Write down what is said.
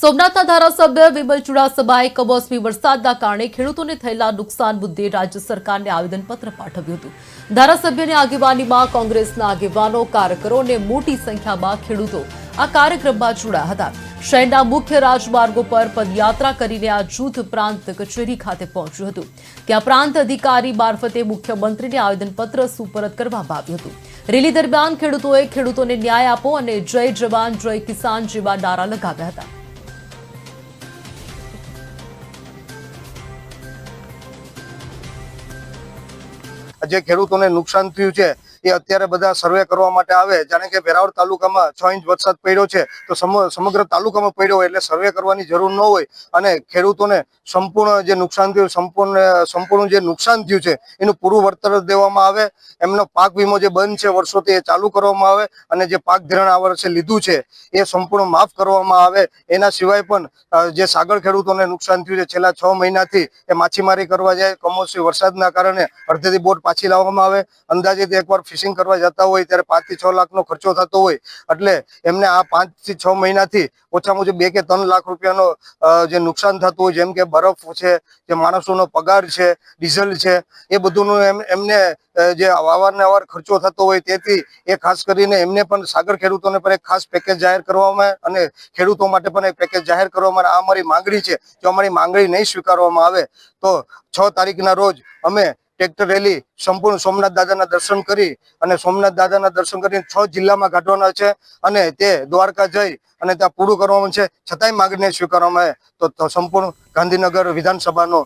સોમનાથના ધારાસભ્ય વિમલ ચુડાસમાએ કમોસમી વરસાદના કારણે ખેડૂતોને થયેલા નુકસાન મુદ્દે રાજ્ય સરકારને આવેદનપત્ર પાઠવ્યું હતું. ધારાસભ્યની આગેવાનીમાં કોંગ્રેસના આગેવાનો કાર્યકરો અને મોટી સંખ્યામાં ખેડૂતો આ કાર્યક્રમમાં જોડાયા હતા. શહેરના મુખ્ય રાજમાર્ગો પર પદયાત્રા કરીને આ જૂથ પ્રાંત કચેરી ખાતે પહોંચ્યું હતું. ત્યાં પ્રાંત અધિકારી મારફતે મુખ્યમંત્રીને આવેદનપત્ર સુપરત કરવામાં આવ્યું હતું. રેલી દરમિયાન ખેડૂતોએ ખેડૂતોને ન્યાય આપો અને જય જવાન, જય કિસાન જેવા નારા લગાવ્યા હતા. જે ખેડૂતોને નુકસાન થયું છે એ અત્યારે બધા સર્વે કરવા માટે આવે. જાણે કે વેરાવળ તાલુકામાં છ ઇંચ વરસાદ પડ્યો છે, તો સમગ્ર તાલુકામાં પડ્યો હોય એટલે સર્વે કરવાની જરૂર ન હોય. અને ખેડૂતોને સંપૂર્ણ જે નુકસાન થયું, સંપૂર્ણ સંપૂર્ણ જે નુકસાન થયું છે, એનું પૂરું વળતર દેવામાં આવે. એમનો પાક વીમો જે બંધ છે વર્ષોથી, એ ચાલુ કરવામાં આવે અને જે પાક ધિરાણ આ વર્ષે લીધું છે, એ સંપૂર્ણ માફ કરવામાં આવે. એના સિવાય પણ જે સાગર ખેડૂતોને નુકસાન થયું છે, છેલ્લા છ મહિનાથી એ માછીમારી કરવા જાય, કમોસમી વરસાદના કારણે અડધેથી બોટ પાછી લાવવામાં આવે. અંદાજિત એકવાર ફિશિંગ કરવા જતા હોય ત્યારે પાંચથી છ લાખનો ખર્ચો થતો હોય, એટલે એમને આ પાંચથી છ મહિનાથી ઓછામાં ઓછું બે કે ત્રણ લાખ રૂપિયાનો જે નુકસાન થતું હોય, જેમ કે બરફ છે, જે માણસોનો પગાર છે, ડીઝલ છે, એ બધુંનું એમ, એમને જે અવારનવાર ખર્ચો થતો હોય તેથી એ ખાસ કરીને એમને પણ સાગર ખેડૂતોને પણ એક ખાસ પેકેજ જાહેર કરવામાં અને ખેડૂતો માટે પણ એક પેકેજ જાહેર કરવામાં આ અમારી માંગણી છે. જો અમારી માંગણી નહીં સ્વીકારવામાં આવે તો છ તારીખના રોજ અમે ટ્રેક્ટર રેલી, સંપૂર્ણ સોમનાથ દાદાના દર્શન કરી અને સોમનાથ દાદાના દર્શન કરીને છ જિલ્લામાં કાઢવાના છે અને તે દ્વારકા જઈ અને ત્યાં પૂરું કરવાનું છે. છતાંય માગણી સ્વીકારવામાં આવે તો સંપૂર્ણ ગાંધીનગર વિધાનસભાનો